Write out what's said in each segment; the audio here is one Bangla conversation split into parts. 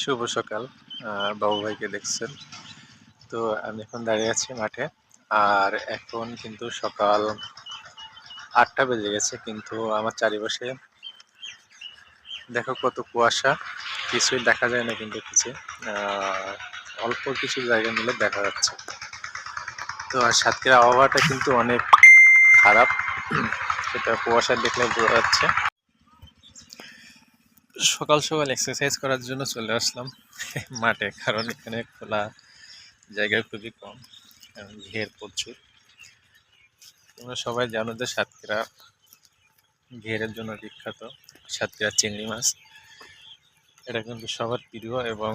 শুভ সকাল বাবু ভাইকে দেখছেন। তো আমি এখন দাঁড়িয়ে আছি মাঠে, আর এখন কিন্তু সকাল আটটা বেজে গেছে, কিন্তু আমার চারিপাশে দেখো কত কুয়াশা, কিছুই দেখা যায় না কিন্তু কিছু অল্প কিছু জায়গা মিলে দেখা যাচ্ছে। তো আর সাতক্ষীরা আবহাওয়াটা কিন্তু অনেক খারাপ, সেটা কুয়াশা দেখলে বোঝা যাচ্ছে। সকাল সকাল এক্সারসাইজ করার জন্য চলে আসলাম মাঠে, কারণ এখানে খোলা জায়গা খুবই কম ঘের প্রচুর। তোমরা সবাই জানো যে সাতক্ষীরা ঘেরের জন্য বিখ্যাত, সাতক্ষীরা চিংড়ি মাছ। এটা কিন্তু সবার প্রিয় এবং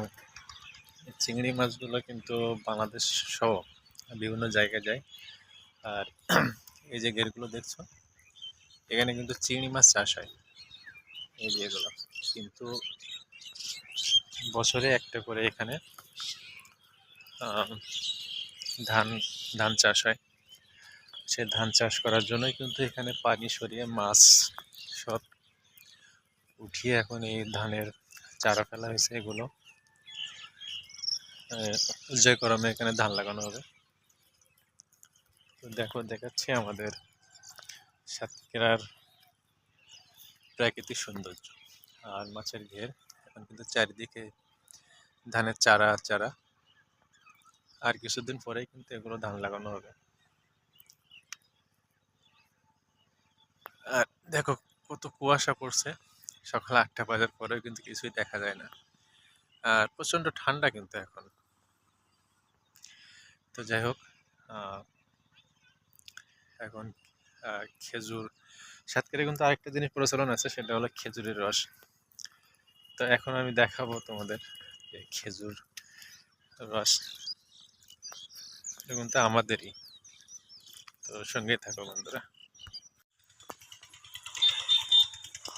চিংড়ি মাছগুলো কিন্তু বাংলাদেশ সহ বিভিন্ন জায়গায় যায়। আর এই যে ঘেরগুলো দেখছ, এখানে কিন্তু চিংড়ি মাছ চাষ হয়। এই যে এগুলো। কিন্তু বছরে একটা করে এখানে ধান ধান চাষ হয়। সে ধান চাষ করার জন্যই কিন্তু এখানে পানি সরিয়ে মাছ সব উঠিয়ে এখন এই ধানের চারা ফেলা হয়েছে এগুলো। যে করমে এখানে ধান লাগানো হবে। তো দেখো, দেখাচ্ছি আমাদের সাতক্ষীরার প্রাকৃতিক সৌন্দর্য। আর মাছের ঘের। এখন কিন্তু চারিদিকে ধানের চারা চারা। আর কিছুদিন পরেই কিন্তু এগুলো ধান লাগানো হবে। আর দেখো কত কুয়াশা পড়ছে। সকাল আটটা বাজার পরেও কিন্তু কিছুই দেখা যায় না। আর প্রচণ্ড ঠান্ডা কিন্তু এখন। তো যাই হোক এখন খেজুর সাতক্ষীরা কিন্তু আরেকটা জিনিস প্রচলন আছে সেটা হলো খেজুরের রস। তো এখন আমি দেখাবো তোমাদের খেজুর রস এটা কিন্তু আমাদেরই। তো সঙ্গেই থাকো বন্ধুরা।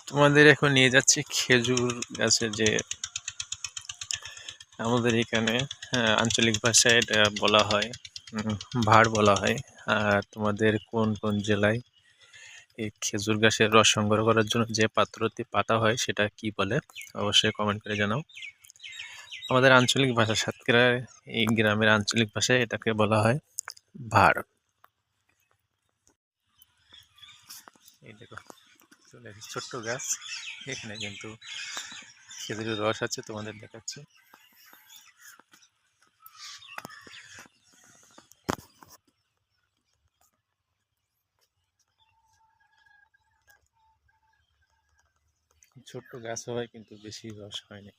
তোমাদের এখন নিয়ে যাচ্ছি খেজুর গাছের যে আমাদের এখানে হ্যাঁ, আঞ্চলিক ভাষায় এটা বলা হয় ভাড় বলা হয়। আর তোমাদের কোন কোন জেলায় এই খেজুর গাছের রস সংগ্রহ করার জন্য যে পাত্রটি পাতা হয় সেটা কি বলে অবশ্যই কমেন্ট করে জানাও। আমাদের আঞ্চলিক ভাষা সাতক্ষীরা এই গ্রামের আঞ্চলিক ভাষায় এটাকে বলা হয় ভার। এই দেখো, চলে ছোট্ট গাছ। এখানে কিন্তু খেজুরের রস আছে, তোমাদের দেখাচ্ছি। ছোট্ট গাছ হওয়ায় কিন্তু বেশি রস হয়নি